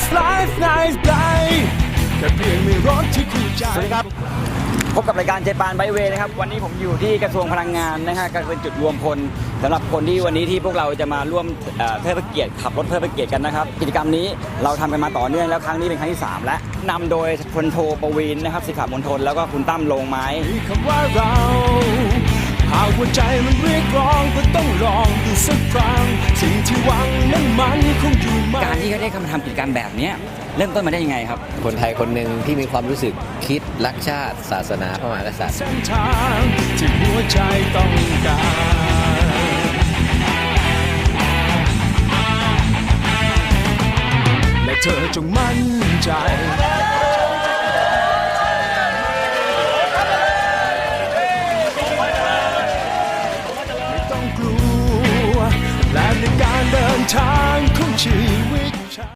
Nice life nice day แค่เพียงมีรถที่คู่ใจสวัสดีครับ พบกับรายการเจปานไบเวนะครับ วันนี้ผมอยู่ที่กระทรวงพลังงานนะฮะก็เป็นจุดรวมพลสำหรับคนที่วันนี้ที่พวกเราจะมาร่วมเอ่อเทิดพระเกียรติขับรถเทิดพระเกียรติกันนะครับ กิจกรรมนี้เราทำกันมาต่อเนื่องแล้วครั้งนี้เป็นครั้งที่3และนำโดยพลโทประวินนะครับสิขามนทนแล้วก็คุณตั้มลงไม้ มีคำว่าเราหากหัวใจมันเรียกร้องก็ต้องลองดูสักครั้ง สิ่งที่หวังนั้นมันคงอยู่ไม่ การที่เขาได้เข้าทำกิจกรรมแบบเนี้ยเริ่มต้นมาได้ยังไงครับ คนไทยคนหนึ่งที่มีความรู้สึกคิดรักชาติ ศาสนาพระมหากษัตริย์เส้นทางที่หัวใจต้องการและเธอจงมั่นใจไม่ต้องกลัวและในการเดินทาง